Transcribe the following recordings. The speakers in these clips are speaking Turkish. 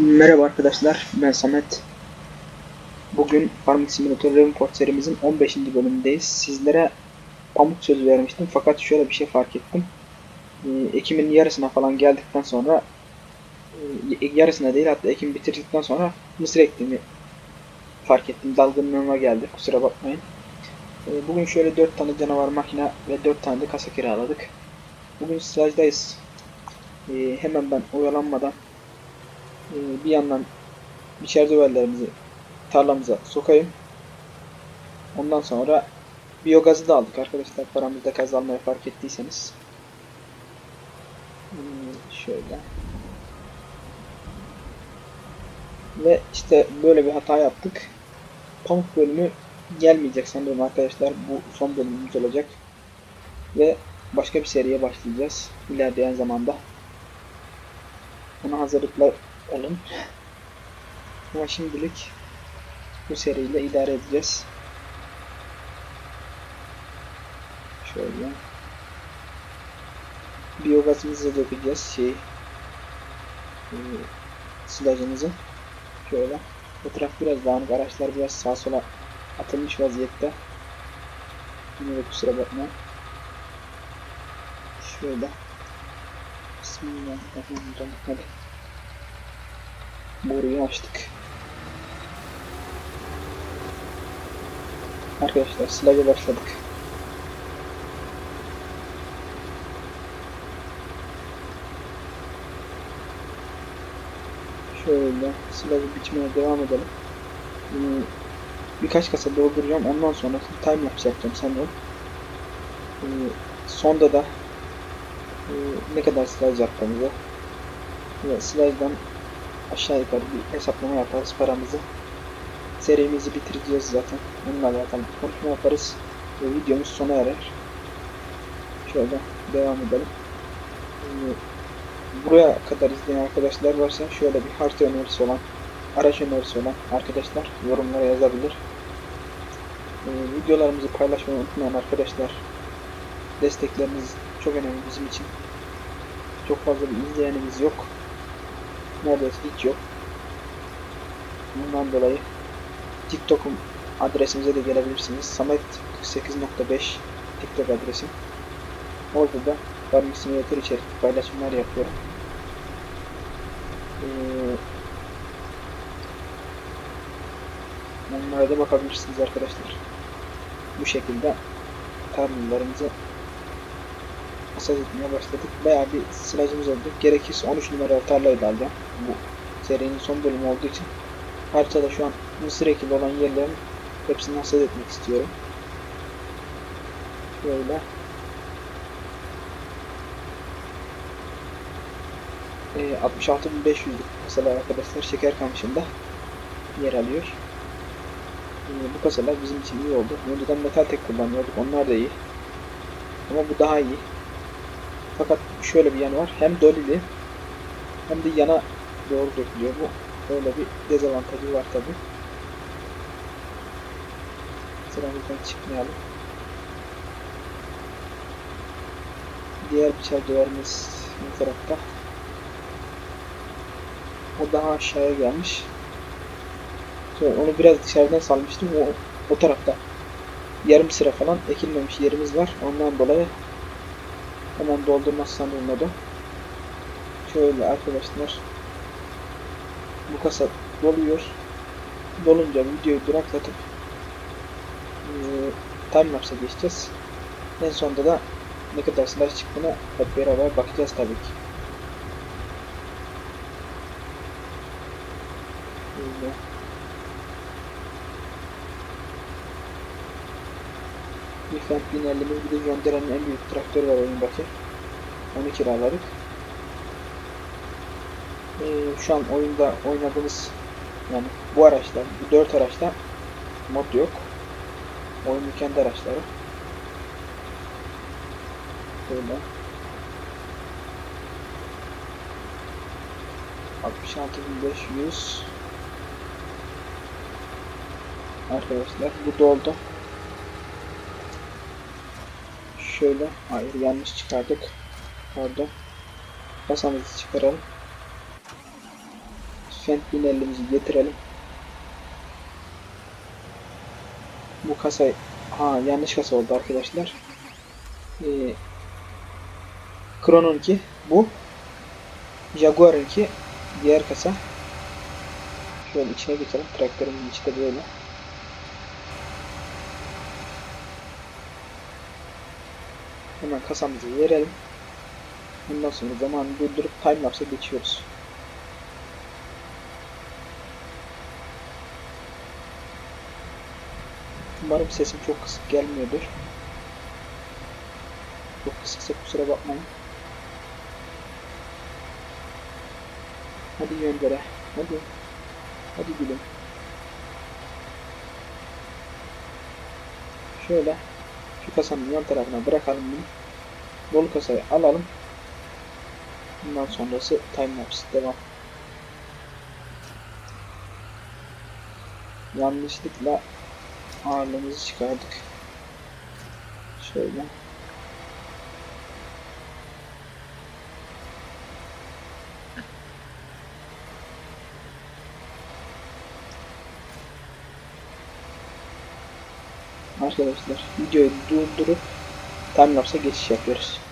Merhaba arkadaşlar, ben Samet. Bugün Farming Simulator Ravenport serimizin 15. bölümündeyiz. Sizlere pamuk sözü vermiştim fakat şöyle bir şey fark ettim. Ee, Ekim'in yarısına falan geldikten sonra e, yarısına değil hatta Ekim bitirdikten sonra mısır ektiğimi fark ettim. Dalgınlığıma geldi, kusura bakmayın. Ee, Bugün şöyle 4 tane canavar makine ve 4 tane de kasa kiraladık. Bugün slajdayız. Ee, Hemen ben oyalanmadan ee, bir yandan biçer döverlerimizi tarlamıza sokayım. Ondan sonra biyogazı da aldık arkadaşlar. Paramızda kazanmayı fark ettiyseniz. Hmm, Şöyle. Ve işte böyle bir hata yaptık. Pamuk bölümü gelmeyecek sanırım arkadaşlar. Bu son bölümümüz olacak. Ve başka bir seriye başlayacağız. ilerleyen zamanda. Buna hazırlıklar olun. Ama şimdilik bu seriyle idare edeceğiz. Şöyle. Biyogazımızı dökeceğiz. Şey, e, silajımızı. Şöyle. Etraf biraz dağınık. Araçlar biraz sağa sola atılmış vaziyette. Yine de kusura bakma. Şöyle. Bismillahirrahmanirrahim. Hadi. Boruyu açtık. Arkadaşlar slaga başladık. Şöyle slagı biçmeye devam edelim. Bunu birkaç kasa dolduracağım. Ondan sonra time lapse yapacağım sanırım. Ee, sonda da e, ne kadar slaj yaptığımızı ve slajdan aşağı yukarı bir hesaplama yaparız paramızı. Serimizi bitireceğiz zaten. Onunla alakalı konuşma yaparız. Ve videomuz sona erer. Şöyle devam edelim. Buraya kadar izleyen arkadaşlar varsa şöyle bir harita önerisi olan, araç önerisi olan arkadaşlar yorumlara yazabilir. Ee, videolarımızı paylaşmayı unutmayan arkadaşlar destekleriniz çok önemli bizim için. Çok fazla bir izleyenimiz yok neredeyse hiç yok. Bundan dolayı TikTok'um adresimize de gelebilirsiniz. Samet 48.5 TikTok adresim. Orada da Farming Simulator içerikli paylaşımlar yapıyorum. Ee, onlara da bakabilirsiniz arkadaşlar. Bu şekilde tarlalarımızı hasat etmeye başladık. Bayağı bir silajımız oldu. Gerekirse 13 numaralı tarlayı da. Bu serinin son bölümü olduğu için haritada şu an mısır ekili olan yerlerin hepsini hasat etmek istiyorum. Şöyle. E, 66.500'lük kasalar arkadaşlar şeker kamışında yer alıyor. E, bu kasalar bizim için iyi oldu. Önceden metal tek kullanıyorduk. Onlar da iyi. Ama bu daha iyi. Fakat şöyle bir yanı var. Hem dolili hem de yana doğru dökülüyor. Bu böyle bir dezavantajı var tabi. Sıramızdan çıkmayalım. Diğer bıçak duvarımız bu tarafta. O daha aşağıya gelmiş. Sonra onu biraz dışarıdan salmıştım. O, o tarafta yarım sıra falan ekilmemiş yerimiz var. Ondan dolayı Hemen doldurmazsam olmadı. Şöyle arkadaşlar. Bu kasa doluyor. Dolunca videoyu duraklatıp e, timelapse'e geçeceğiz. En sonunda da ne kadar silah çıktığına hep beraber bakacağız tabii ki. Şöyle. Fendt 1050'miz bir de John Deere'nin en büyük traktörü var oyundaki. Onu kiraladık. Ee, şu an oyunda oynadığımız yani bu araçlar, bu dört araçta mod yok. Oyunun kendi araçları. Böyle. 66.500 Arkadaşlar bu doldu. Şöyle, hayır yanlış çıkardık. Pardon. Kasamızı çıkaralım. Fent 1050'mizi getirelim. Bu kasayı ha yanlış kasa oldu arkadaşlar. Ee, Chrono'nunki bu. Jaguar'ınki diğer kasa. Şöyle içine geçelim. Traktörümün içi de böyle. Hemen kasamızı verelim. Bundan sonra zamanı durdurup timelapse'e geçiyoruz. Umarım sesim çok kısık gelmiyordur. Çok kısıksa kusura bakmayın. Hadi göndere. Hadi. Hadi gülüm. Şöyle şu kasanın yan tarafına bırakalım bunu. Dolu kasayı alalım. Bundan sonrası timelapse devam. Yanlışlıkla ağırlığımızı çıkardık. Şöyle. Arkadaşlar videoyu durdurup timelapse'a geçiş yapıyoruz.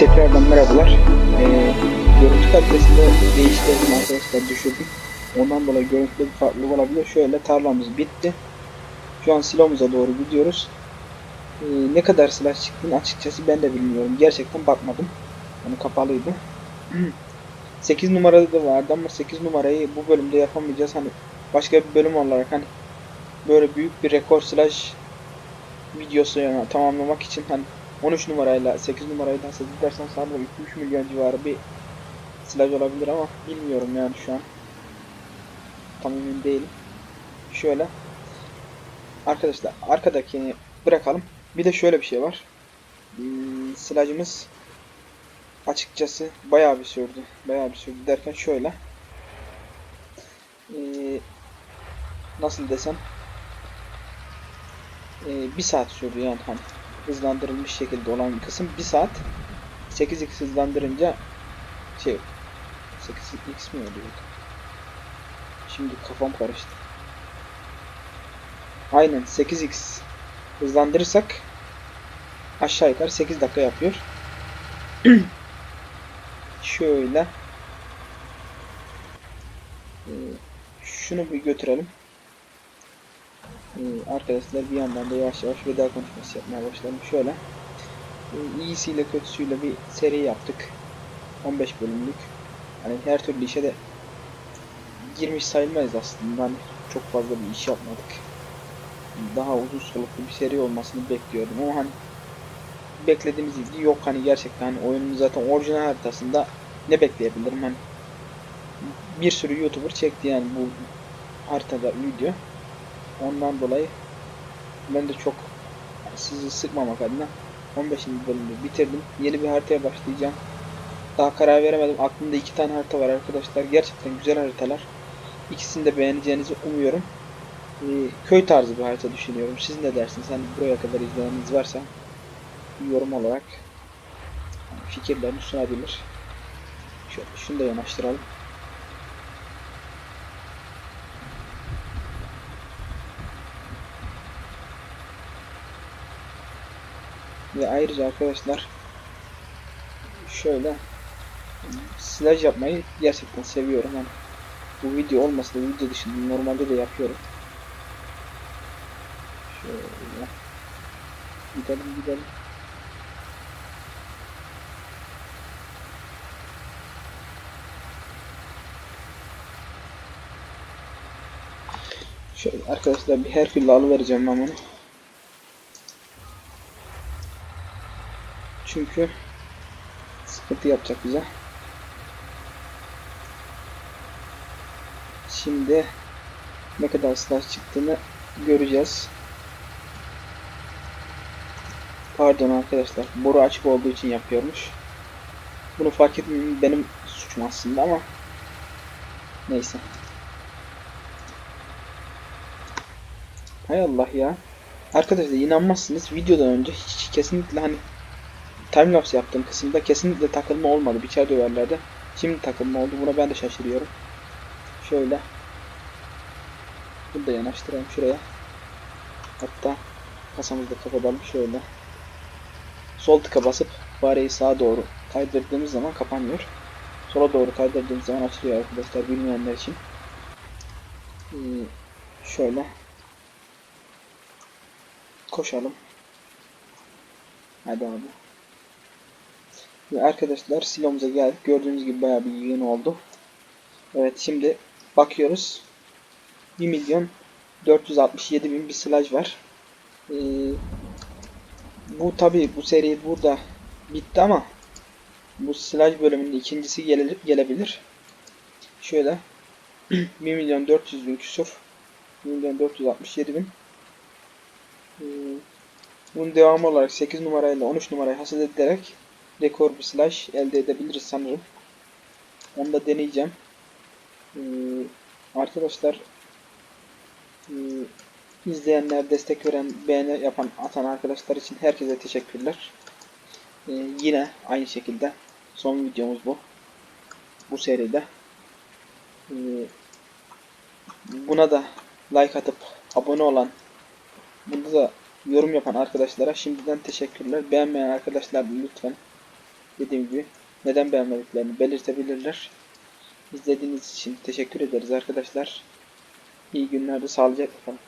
Tekrardan merhabalar. Ee, görüntü kalitesinde değiştirdim arkadaşlar düşürdüm. Ondan dolayı görüntüde bir farklılık olabilir. Şöyle tarlamız bitti. Şu an silomuza doğru gidiyoruz. Ee, ne kadar silah çıktığını açıkçası ben de bilmiyorum. Gerçekten bakmadım. Yani kapalıydı. 8 numarada da vardı ama 8 numarayı bu bölümde yapamayacağız. Hani başka bir bölüm olarak hani böyle büyük bir rekor slash videosu yani tamamlamak için hani 13 numarayla 8 numarayı da hasret edersen sanırım 2-3 milyon civarı bir silaj olabilir ama bilmiyorum yani şu an. Tam emin değilim. Şöyle. Arkadaşlar arkadakini bırakalım. Bir de şöyle bir şey var. Hmm, silajımız açıkçası bayağı bir sürdü. Bayağı bir sürdü derken şöyle. Ee, nasıl desem ee, bir saat sürdü yani hani hızlandırılmış şekilde olan kısım 1 saat 8x hızlandırınca şey 8x mi oluyor? Şimdi kafam karıştı. Aynen 8x hızlandırırsak aşağı yukarı 8 dakika yapıyor. Şöyle Ee, şunu bir götürelim. Ee, arkadaşlar bir yandan da yavaş yavaş veda konuşması yapmaya başladım. Şöyle e, iyisiyle kötüsüyle bir seri yaptık. 15 bölümlük. Hani her türlü işe de girmiş sayılmayız aslında. Hani çok fazla bir iş yapmadık. Daha uzun soluklu bir seri olmasını bekliyordum ama hani beklediğimiz ilgi yok hani gerçekten hani oyunun zaten orijinal haritasında ne bekleyebilirim hani bir sürü YouTuber çekti yani bu haritada video. Ondan dolayı ben de çok sizi sıkmamak adına 15. bölümü bitirdim. Yeni bir haritaya başlayacağım. Daha karar veremedim. Aklımda iki tane harita var arkadaşlar. Gerçekten güzel haritalar. İkisini de beğeneceğinizi umuyorum. Ee, köy tarzı bir harita düşünüyorum. Siz ne dersiniz? Hani buraya kadar izleyeniniz varsa yorum olarak fikirlerini sunabilir. Şöyle şunu da yanaştıralım. Ve ayrıca arkadaşlar şöyle silaj yapmayı gerçekten seviyorum. Yani bu video olmasa da video dışında normalde de yapıyorum. Şöyle gidelim gidelim. Şöyle arkadaşlar bir Herkül'le alıvereceğim ben bunu. Çünkü sıkıntı yapacak bize. Şimdi ne kadar slash çıktığını göreceğiz. Pardon arkadaşlar. Boru açık olduğu için yapıyormuş. Bunu fark etmem benim suçum aslında ama neyse. Hay Allah ya. Arkadaşlar inanmazsınız videodan önce hiç kesinlikle hani timelapse yaptığım kısımda kesinlikle takılma olmadı biçer döverlerde. Şimdi takılma oldu. Buna ben de şaşırıyorum. Şöyle. Bunu da yanaştıralım şuraya. Hatta kasamızı da kapatalım şöyle. Sol tıka basıp fareyi sağa doğru kaydırdığımız zaman kapanmıyor. Sola doğru kaydırdığımız zaman açılıyor arkadaşlar bilmeyenler için. Ee, şöyle. Koşalım. Hadi abi. Ve arkadaşlar silomuza geldik. Gördüğünüz gibi bayağı bir yığın oldu. Evet şimdi bakıyoruz. 1 milyon 467 bin bir silaj var. Ee, bu tabi bu seri burada bitti ama bu silaj bölümünün ikincisi gele, gelebilir. Şöyle 1 milyon 400 bin küsur 1 milyon 467 bin ee, bunun devamı olarak 8 numarayla 13 numarayı hasat ederek rekor bir slash elde edebiliriz sanırım. Onu da deneyeceğim. Ee, arkadaşlar e, izleyenler, destek veren, beğeni yapan, atan arkadaşlar için herkese teşekkürler. Ee, yine aynı şekilde son videomuz bu. Bu seride. Ee, buna da like atıp abone olan, bunda da yorum yapan arkadaşlara şimdiden teşekkürler. Beğenmeyen arkadaşlar lütfen dediğim gibi neden beğenmediklerini belirtebilirler. İzlediğiniz için teşekkür ederiz arkadaşlar. İyi günlerde sağlıcakla kalın.